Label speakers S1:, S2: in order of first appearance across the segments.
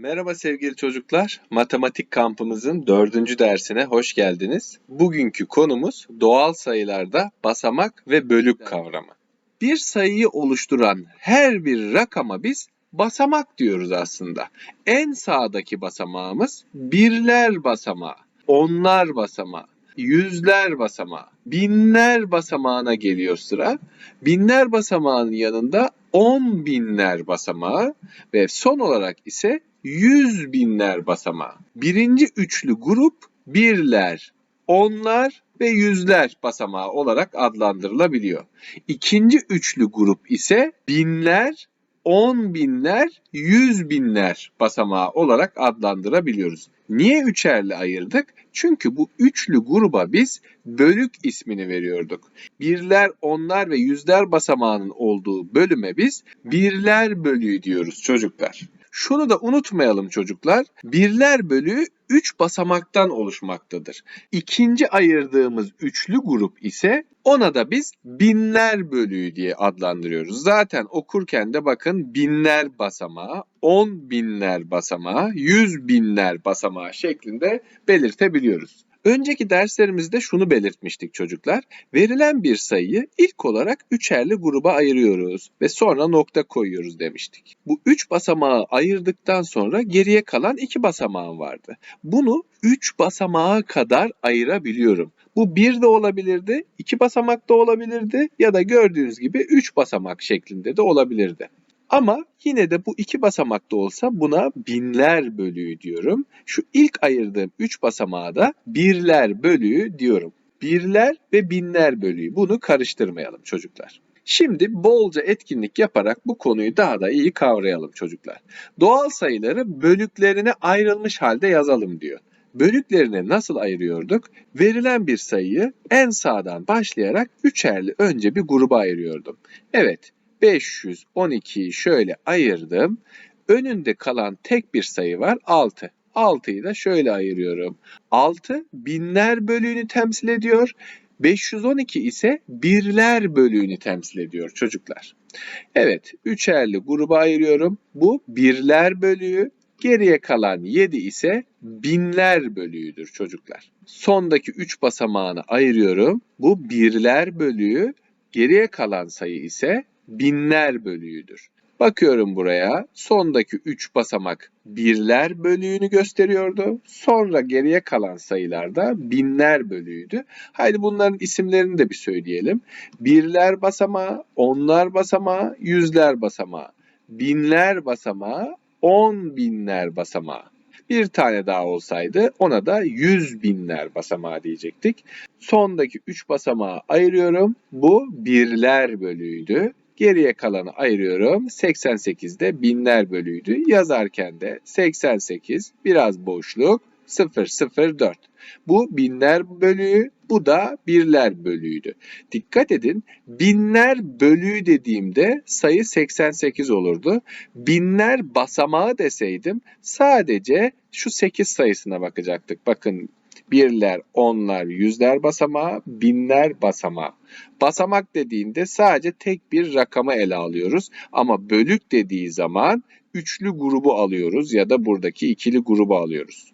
S1: Merhaba sevgili çocuklar. Matematik kampımızın dördüncü dersine hoş geldiniz. Bugünkü konumuz doğal sayılarda basamak ve bölük kavramı. Bir sayıyı oluşturan her bir rakama biz basamak diyoruz aslında. En sağdaki basamağımız birler basamağı, onlar basamağı, yüzler basamağı, binler basamağına geliyor sıra. Binler basamağının yanında on binler basamağı ve son olarak ise yüz binler basamağı. Birinci üçlü grup birler, onlar ve yüzler basamağı olarak adlandırılabiliyor. İkinci üçlü grup ise binler, on binler, yüz binler basamağı olarak adlandırabiliyoruz. Niye üçerli ayırdık? Çünkü bu üçlü gruba biz bölük ismini veriyorduk. Birler, onlar ve yüzler basamağının olduğu bölüme biz birler bölüğü diyoruz çocuklar. Şunu da unutmayalım çocuklar. Birler bölüğü 3 basamaktan oluşmaktadır. İkinci ayırdığımız üçlü grup ise ona da biz binler bölüğü diye adlandırıyoruz. Zaten okurken de bakın binler basamağı, on binler basamağı, yüz binler basamağı şeklinde belirtebiliyoruz. Önceki derslerimizde şunu belirtmiştik çocuklar. Verilen bir sayıyı ilk olarak üçerli gruba ayırıyoruz ve sonra nokta koyuyoruz demiştik. Bu üç basamağı ayırdıktan sonra geriye kalan iki basamağım vardı. Bunu üç basamağa kadar ayırabiliyorum. Bu bir de olabilirdi, iki basamak da olabilirdi ya da gördüğünüz gibi üç basamak şeklinde de olabilirdi. Ama yine de bu iki basamakta olsa buna binler bölüğü diyorum. Şu ilk ayırdığım üç basamağa da birler bölüğü diyorum. Birler ve binler bölüğü. Bunu karıştırmayalım çocuklar. Şimdi bolca etkinlik yaparak bu konuyu daha da iyi kavrayalım çocuklar. Doğal sayıları bölüklerine ayrılmış halde yazalım diyor. Bölüklerini nasıl ayırıyorduk? Verilen bir sayıyı en sağdan başlayarak üçerli önce bir gruba ayırıyordum. Evet, 512'yi şöyle ayırdım. Önünde kalan tek bir sayı var 6. 6'yı da şöyle ayırıyorum. 6 binler bölüğünü temsil ediyor. 512 ise birler bölüğünü temsil ediyor çocuklar. Evet, üçerli gruba ayırıyorum. Bu birler bölüğü, geriye kalan 7 ise binler bölüğüdür çocuklar. Sondaki 3 basamağını ayırıyorum. Bu birler bölüğü, geriye kalan sayı ise binler bölüğüdür. Bakıyorum buraya. Sondaki 3 basamak birler bölüğünü gösteriyordu. Sonra geriye kalan sayılarda binler bölüğüydü. Haydi bunların isimlerini de bir söyleyelim. Birler basamağı, onlar basamağı, yüzler basamağı. Binler basamağı, on binler basamağı. Bir tane daha olsaydı ona da yüz binler basamağı diyecektik. Sondaki 3 basamağı ayırıyorum. Bu birler bölüğüydü. Geriye kalanı ayırıyorum. 88'de binler bölüğüydü. Yazarken de 88 biraz boşluk 004. Bu binler bölüğü, bu da birler bölüğüydü. Dikkat edin binler bölüğü dediğimde sayı 88 olurdu. Binler basamağı deseydim sadece şu 8 sayısına bakacaktık. Bakın birler, onlar, yüzler basamağı, binler basamağı. Basamak dediğinde sadece tek bir rakamı ele alıyoruz. Ama bölük dediği zaman üçlü grubu alıyoruz ya da buradaki ikili grubu alıyoruz.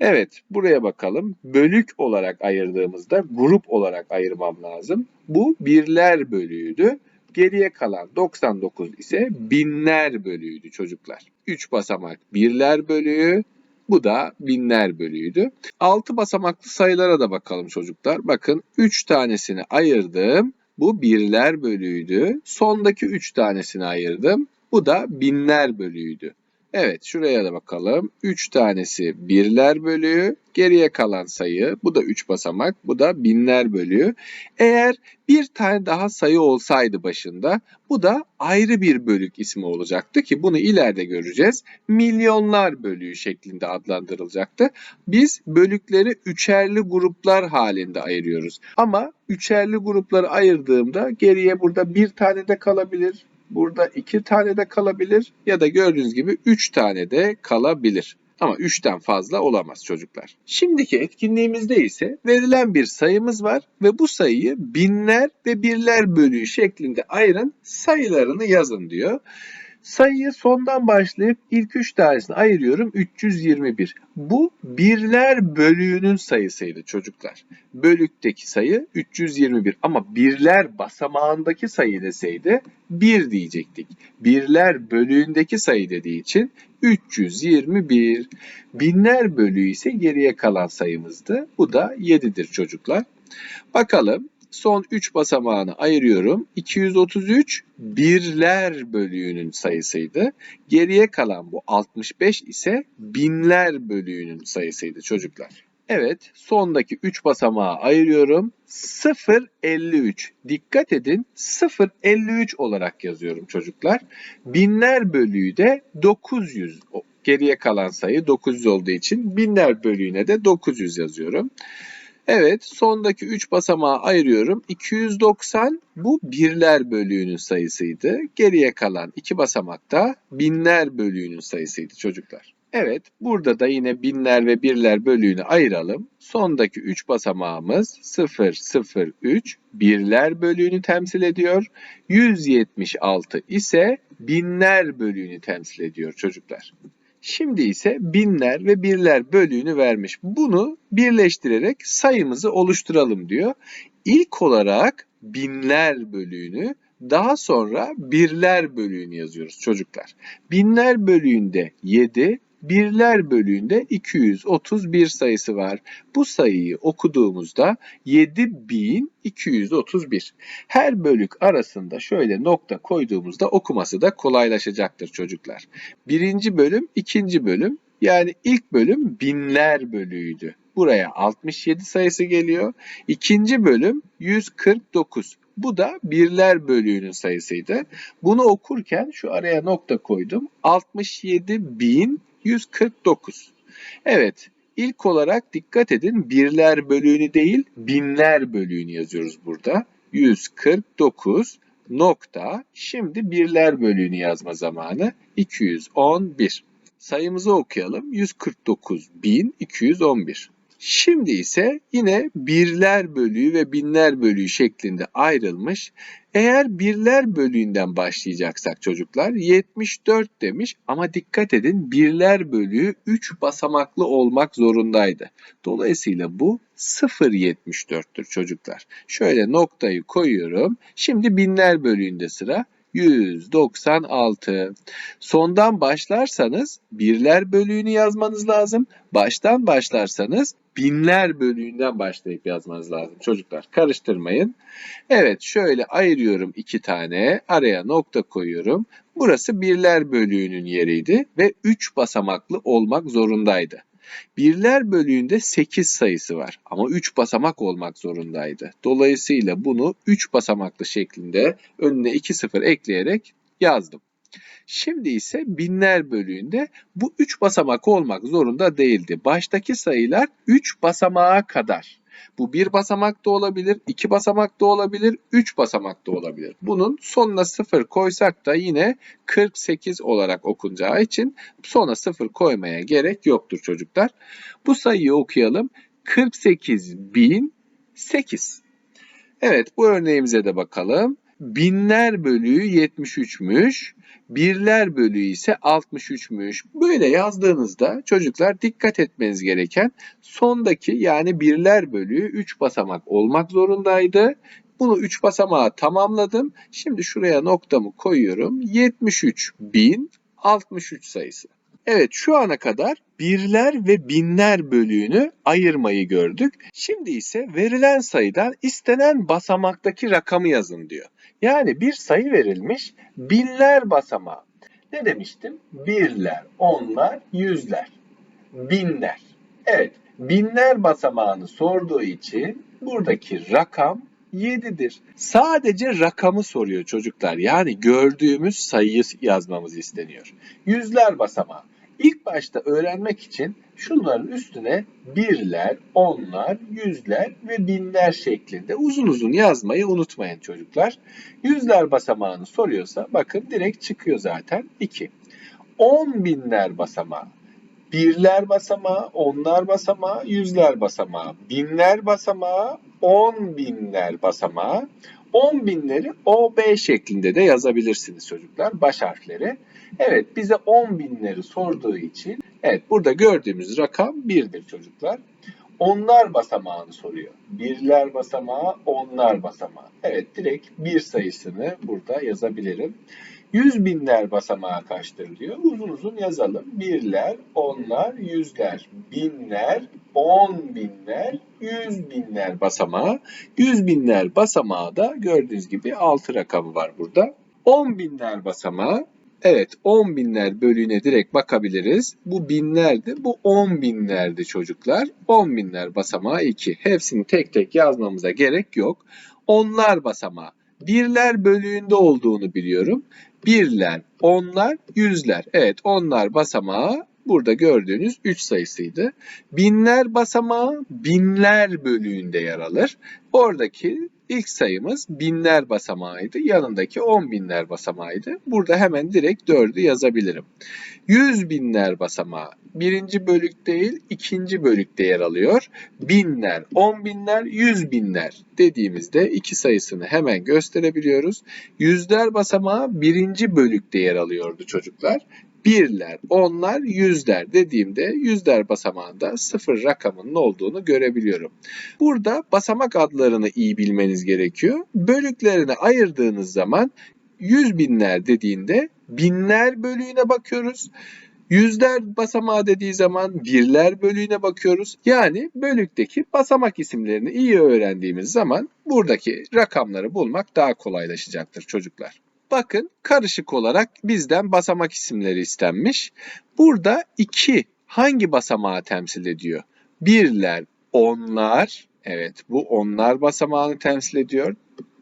S1: Evet, buraya bakalım. Bölük olarak ayırdığımızda grup olarak ayırmam lazım. Bu birler bölüğüydü. Geriye kalan 99 ise binler bölüğüydü çocuklar. 3 basamak birler bölüğü, bu da binler bölüğüydü. 6 basamaklı sayılara da bakalım çocuklar. Bakın 3 tanesini ayırdım. Bu birler bölüğüydü. Sondaki 3 tanesini ayırdım. Bu da binler bölüğüydü. Evet şuraya da bakalım. 3 tanesi birler bölüğü. Geriye kalan sayı bu da 3 basamak. Bu da binler bölüğü. Eğer bir tane daha sayı olsaydı başında bu da ayrı bir bölük ismi olacaktı ki bunu ileride göreceğiz. Milyonlar bölüğü şeklinde adlandırılacaktı. Biz bölükleri üçerli gruplar halinde ayırıyoruz. Ama üçerli grupları ayırdığımda geriye burada bir tane de kalabilir, burada iki tane de kalabilir ya da gördüğünüz gibi üç tane de kalabilir. Ama 3'ten fazla olamaz çocuklar. Şimdiki etkinliğimizde ise verilen bir sayımız var ve bu sayıyı binler ve birler bölüğü şeklinde ayırın sayılarını yazın diyor. Sayıyı sondan başlayıp ilk 3 tanesini ayırıyorum 321. Bu birler bölüğünün sayısıydı çocuklar. Bölükteki sayı 321 ama birler basamağındaki sayı deseydi 1 diyecektik. Birler bölüğündeki sayı dediği için 321. Binler bölüğü ise geriye kalan sayımızdı. Bu da 7'dir çocuklar. Bakalım son 3 basamağını ayırıyorum. 233 birler bölüğünün sayısıydı. Geriye kalan bu 65 ise binler bölüğünün sayısıydı çocuklar. Evet, sondaki 3 basamağı ayırıyorum. 0,53. Dikkat edin 0,53 olarak yazıyorum çocuklar. Binler bölüğü de 900. Geriye kalan sayı 900 olduğu için binler bölüğüne de 900 yazıyorum. Evet, sondaki 3 basamağı ayırıyorum. 290 bu birler bölüğünün sayısıydı. Geriye kalan 2 basamak da binler bölüğünün sayısıydı çocuklar. Evet, burada da yine binler ve birler bölüğünü ayıralım. Sondaki 3 basamağımız 0, 0, 3 birler bölüğünü temsil ediyor. 176 ise binler bölüğünü temsil ediyor çocuklar. Şimdi ise binler ve birler bölüğünü vermiş. Bunu birleştirerek sayımızı oluşturalım diyor. İlk olarak binler bölüğünü daha sonra birler bölüğünü yazıyoruz çocuklar. Binler bölüğünde 7, birler bölüğünde 231 sayısı var. Bu sayıyı okuduğumuzda 7231. Her bölük arasında şöyle nokta koyduğumuzda okuması da kolaylaşacaktır çocuklar. Birinci bölüm, ikinci bölüm yani ilk bölüm binler bölüğüydü. Buraya 67 sayısı geliyor. İkinci bölüm 149. Bu da birler bölüğünün sayısıydı. Bunu okurken şu araya nokta koydum. 67.149. Evet, ilk olarak dikkat edin birler bölüğünü değil binler bölüğünü yazıyoruz burada. 149 nokta. Şimdi birler bölüğünü yazma zamanı 211. Sayımızı okuyalım. 149.211. Şimdi ise yine birler bölüğü ve binler bölüğü şeklinde ayrılmış. Eğer birler bölüğünden başlayacaksak çocuklar 74 demiş ama dikkat edin birler bölüğü 3 basamaklı olmak zorundaydı. Dolayısıyla bu 0.74'tür çocuklar. Şöyle noktayı koyuyorum. Şimdi binler bölüğünde sıra 196. Sondan başlarsanız birler bölüğünü yazmanız lazım. Baştan başlarsanız binler bölüğünden başlayıp yazmanız lazım çocuklar. Karıştırmayın. Evet şöyle ayırıyorum iki tane. Araya nokta koyuyorum. Burası birler bölüğünün yeriydi ve 3 basamaklı olmak zorundaydı. Birler bölüğünde 8 sayısı var ama 3 basamak olmak zorundaydı. Dolayısıyla bunu 3 basamaklı şeklinde önüne 2 sıfır ekleyerek yazdım. Şimdi ise binler bölüğünde bu 3 basamak olmak zorunda değildi. Baştaki sayılar 3 basamağa kadar bu bir basamak da olabilir, iki basamak da olabilir, üç basamak da olabilir. Bunun sonuna sıfır koysak da yine 48 olarak okunacağı için sona sıfır koymaya gerek yoktur çocuklar. Bu sayıyı okuyalım. 48.008. Evet bu örneğimize de bakalım. Binler bölüğü 73'müş. Birler bölüğü ise 63'müş. Böyle yazdığınızda çocuklar dikkat etmeniz gereken sondaki yani birler bölüğü 3 basamak olmak zorundaydı. Bunu 3 basamağa tamamladım. Şimdi şuraya noktamı koyuyorum. 73.063 sayısı. Evet şu ana kadar birler ve binler bölüğünü ayırmayı gördük. Şimdi ise verilen sayıdan istenen basamaktaki rakamı yazın diyor. Yani bir sayı verilmiş binler basamağı. Ne demiştim? Birler, onlar, yüzler, binler. Evet, binler basamağını sorduğu için buradaki rakam 7'dir. Sadece rakamı soruyor çocuklar. Yani gördüğümüz sayıyı yazmamız isteniyor. Yüzler basamağı. İlk başta öğrenmek için şunların üstüne birler, onlar, yüzler ve binler şeklinde uzun uzun yazmayı unutmayın çocuklar. Yüzler basamağını soruyorsa bakın direkt çıkıyor zaten 2. 10 binler basamağı. birler basamağı, onlar basamağı, yüzler basamağı, binler basamağı, on binler basamağı, on binleri OB şeklinde de yazabilirsiniz çocuklar, baş harfleri. Evet, bize on binleri sorduğu için, evet burada gördüğümüz rakam birdir çocuklar. Onlar basamağını soruyor. Birler basamağı, onlar basamağı. Evet, direkt bir sayısını burada yazabilirim. Yüz binler basamağı kaçtır diyor. Uzun uzun yazalım. Birler, onlar, yüzler, binler, on binler, yüz binler basamağı. Yüz binler basamağı da gördüğünüz gibi 6 rakamı var burada. On binler basamağı. Evet 10 binler bölüğüne direkt bakabiliriz. Bu binlerdi. Bu 10 binlerdi çocuklar. 10 binler basamağı 2. Hepsini tek tek yazmamıza gerek yok. Onlar basamağı. Birler bölüğünde olduğunu biliyorum. Birler, onlar, yüzler. Evet onlar basamağı burada gördüğünüz 3 sayısıydı. Binler basamağı binler bölüğünde yer alır. Oradaki ilk sayımız binler basamağıydı. Yanındaki on binler basamağıydı. Burada hemen direkt 4'ü yazabilirim. Yüz binler basamağı birinci bölük değil ikinci bölükte yer alıyor. Binler, on binler, yüz binler dediğimizde iki sayısını hemen gösterebiliyoruz. Yüzler basamağı birinci bölükte yer alıyordu çocuklar. Birler, onlar, yüzler dediğimde yüzler basamağında sıfır rakamının olduğunu görebiliyorum. Burada basamak adlarını iyi bilmeniz gerekiyor. Bölüklerine ayırdığınız zaman yüz binler dediğinde binler bölüğüne bakıyoruz. Yüzler basamağı dediği zaman birler bölüğüne bakıyoruz. Yani bölükteki basamak isimlerini iyi öğrendiğimiz zaman buradaki rakamları bulmak daha kolaylaşacaktır çocuklar. Bakın karışık olarak bizden basamak isimleri istenmiş. Burada iki hangi basamağı temsil ediyor? Birler, onlar, evet bu onlar basamağını temsil ediyor.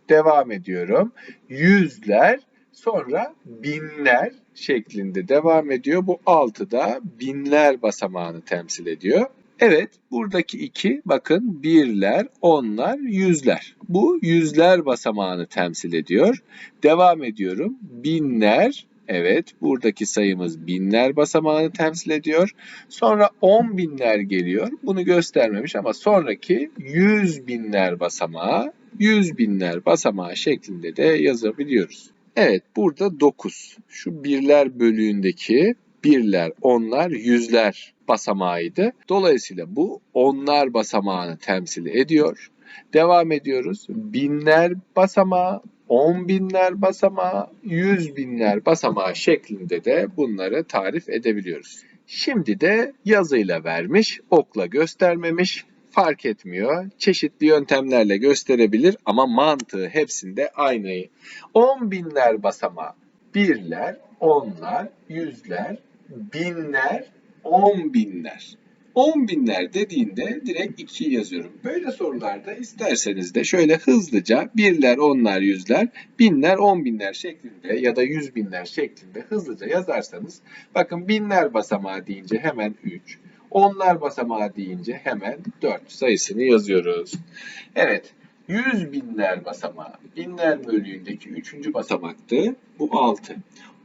S1: Devam ediyorum. Yüzler, sonra binler şeklinde devam ediyor. Bu altı da binler basamağını temsil ediyor. Evet, buradaki iki bakın birler, onlar, yüzler. Bu yüzler basamağını temsil ediyor. Devam ediyorum. Binler, evet buradaki sayımız binler basamağını temsil ediyor. Sonra on binler geliyor. Bunu göstermemiş ama sonraki yüz binler basamağı, yüz binler basamağı şeklinde de yazabiliyoruz. Evet burada 9. Şu birler bölüğündeki birler, onlar, yüzler basamağıydı. Dolayısıyla bu onlar basamağını temsil ediyor. Devam ediyoruz. Binler basamağı, on binler basamağı, yüz binler basamağı şeklinde de bunları tarif edebiliyoruz. Şimdi de yazıyla vermiş, okla göstermemiş fark etmiyor. Çeşitli yöntemlerle gösterebilir ama mantığı hepsinde aynı. On binler basamağı, birler, onlar, yüzler, binler, on binler. On binler dediğinde direkt 2 yazıyorum. Böyle sorularda isterseniz de şöyle hızlıca birler, onlar, yüzler, binler, on binler şeklinde ya da yüz binler şeklinde hızlıca yazarsanız bakın binler basamağı deyince hemen 3, onlar basamağı deyince hemen 4 sayısını yazıyoruz. Evet, yüz binler basamağı, binler bölüğündeki üçüncü basamaktı. Bu 6.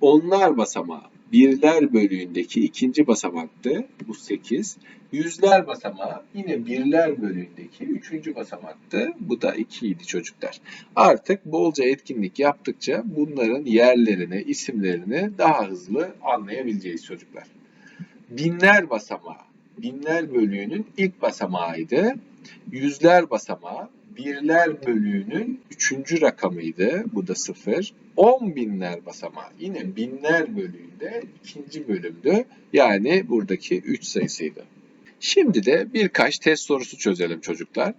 S1: Onlar basamağı, birler bölüğündeki ikinci basamaktı. Bu 8. Yüzler basamağı yine birler bölüğündeki üçüncü basamaktı. Bu da 2 idi çocuklar. Artık bolca etkinlik yaptıkça bunların yerlerini, isimlerini daha hızlı anlayabileceğiz çocuklar. Binler basamağı, binler bölüğünün ilk basamağıydı. Yüzler basamağı, birler bölüğünün üçüncü rakamıydı. Bu da sıfır. On binler basamağı yine binler bölüğünde ikinci bölümdü. Yani buradaki üç sayısıydı. Şimdi de birkaç test sorusu çözelim çocuklar.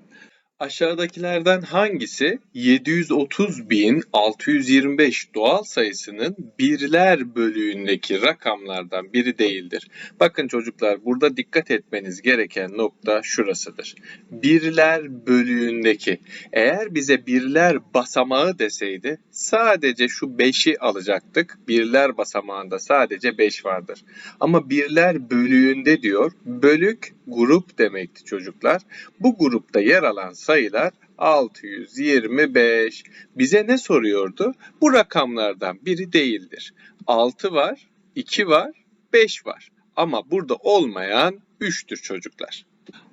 S1: Aşağıdakilerden hangisi 730.625 doğal sayısının birler bölüğündeki rakamlardan biri değildir? Bakın çocuklar burada dikkat etmeniz gereken nokta şurasıdır. Birler bölüğündeki eğer bize birler basamağı deseydi sadece şu 5'i alacaktık. Birler basamağında sadece 5 vardır. Ama birler bölüğünde diyor. Bölük grup demekti çocuklar. Bu grupta yer alan sayılar 625. Bize ne soruyordu? Bu rakamlardan biri değildir. 6 var, 2 var, 5 var. ama burada olmayan 3'tür çocuklar.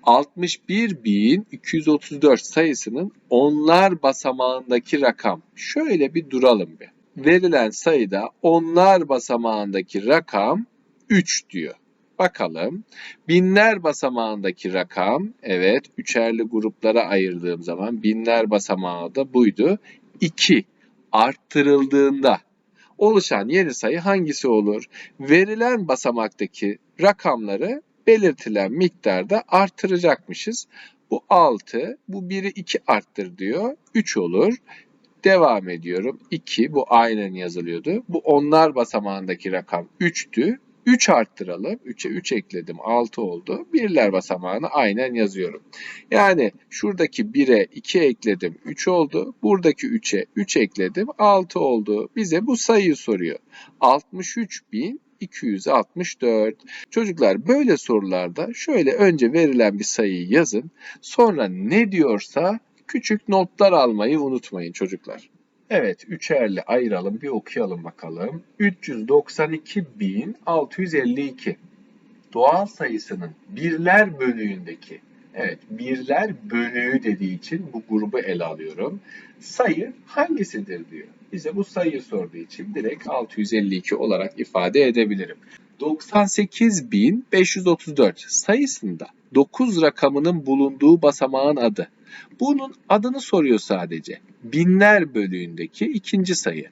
S1: 61.234 sayısının onlar basamağındaki rakam. Şöyle bir duralım bir. Verilen sayıda onlar basamağındaki rakam 3 diyor. Bakalım. Binler basamağındaki rakam, evet üçerli gruplara ayırdığım zaman binler basamağı da buydu. 2 arttırıldığında oluşan yeni sayı hangisi olur? Verilen basamaktaki rakamları belirtilen miktarda artıracakmışız. Bu 6, bu 1'i 2 arttır diyor. 3 olur. Devam ediyorum. 2, bu aynen yazılıyordu. Bu onlar basamağındaki rakam 3'tü. 3 arttıralım. 3'e 3 ekledim. 6 oldu. Birler basamağını aynen yazıyorum. Yani şuradaki 1'e 2 ekledim. 3 oldu. Buradaki 3'e 3 ekledim. 6 oldu. Bize bu sayıyı soruyor. 63.264. Çocuklar böyle sorularda şöyle önce verilen bir sayıyı yazın. Sonra ne diyorsa küçük notlar almayı unutmayın çocuklar. Evet, üçerli ayıralım, bir okuyalım bakalım. 392.652 doğal sayısının birler bölüğündeki, evet birler bölüğü dediği için bu grubu ele alıyorum. Sayı hangisidir diyor. Bize bu sayıyı sorduğu için direkt 652 olarak ifade edebilirim. 98.534 sayısında 9 rakamının bulunduğu basamağın adı. Bunun adını soruyor sadece. Binler bölüğündeki ikinci sayı.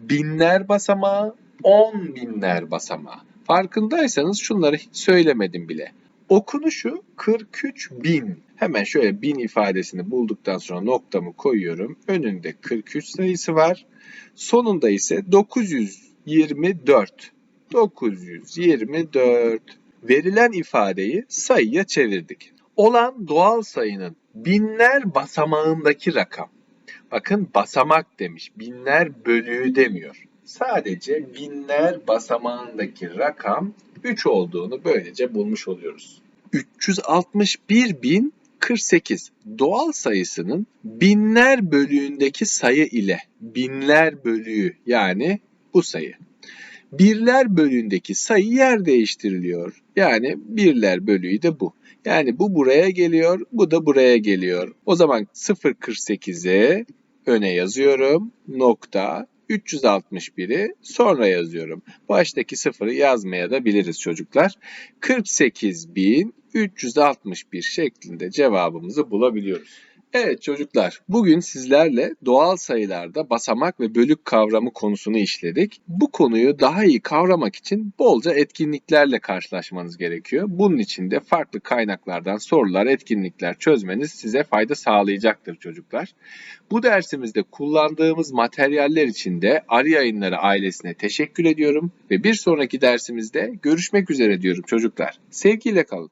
S1: Binler basamağı, on binler basamağı. Farkındaysanız şunları hiç söylemedim bile. Okunuşu 43 bin. Hemen şöyle bin ifadesini bulduktan sonra noktamı koyuyorum. Önünde 43 sayısı var. Sonunda ise 924. 924. Verilen ifadeyi sayıya çevirdik. Olan doğal sayının binler basamağındaki rakam. Bakın basamak demiş. Binler bölüğü demiyor. Sadece binler basamağındaki rakam 3 olduğunu böylece bulmuş oluyoruz. 361.048 doğal sayısının binler bölüğündeki sayı ile binler bölüğü yani bu sayı. Birler bölüğündeki sayı yer değiştiriliyor. Yani birler bölüğü de bu. Yani bu buraya geliyor, bu da buraya geliyor. O zaman 0.48'e öne yazıyorum. Nokta 361'i sonra yazıyorum. Baştaki sıfırı yazmaya da biliriz çocuklar. 48.361 şeklinde cevabımızı bulabiliyoruz. Evet çocuklar, bugün sizlerle doğal sayılarda basamak ve bölük kavramı konusunu işledik. Bu konuyu daha iyi kavramak için bolca etkinliklerle karşılaşmanız gerekiyor. Bunun için de farklı kaynaklardan sorular, etkinlikler çözmeniz size fayda sağlayacaktır çocuklar. Bu dersimizde kullandığımız materyaller için de Arı Yayınları ailesine teşekkür ediyorum ve bir sonraki dersimizde görüşmek üzere diyorum çocuklar. Sevgiyle kalın.